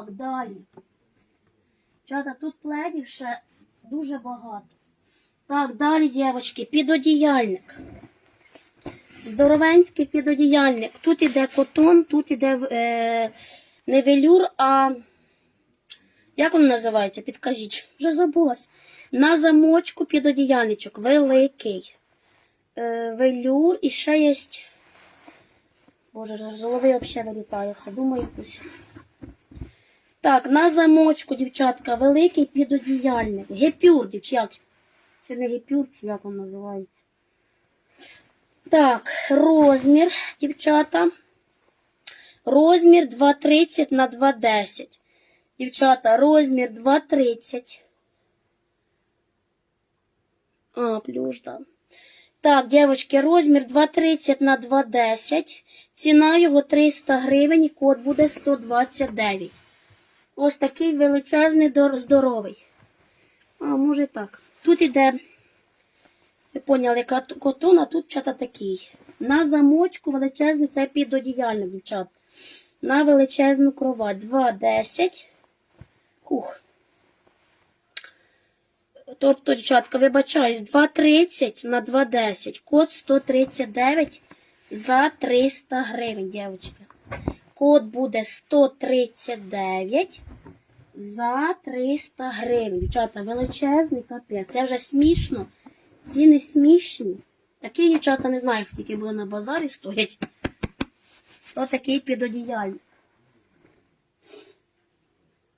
Так, далі. Чата, тут пледів ще дуже багато. Так, далі, дівчатки, підодіяльник. Здоровенський підодіяльник. Тут іде котон, тут іде е, не велюр, а як він називається? Підкажіть, вже забулась. На замочку підодіяльничок. Великий. Е, велюр і ще є. Боже, ж з голови взагалі вилітає все. Думаю, якусь. Так, на замочку, дівчатка, великий підодіяльник. Гепюр, дівчат. Чи не гепюр, чи як він називається? Так, розмір, дівчата. Розмір 2,30 на 2,10. Дівчата, розмір 2,30. А, плюс, да. Так, дівчатки, розмір 2,30 на 2,10. Ціна його 300 гривень код буде 129. Ось такий величезний, здоровий. А, може так. Тут іде, ви поняли, котон, а тут чата такий. На замочку величезний це підодіяльник, дівчат. На величезну кровать. 2,10. Хух. Тобто, дівчатка, вибачаюсь, 2,30 на 2,10. Код 139 за 300 гривень, дівчатки. Код буде 139 за 300 гривень. Дівчата, величезний капець. Це вже смішно. Ціни смішні. Такі дівчата не знаю, скільки буде на базарі стоять. Ось такий підодіяльник.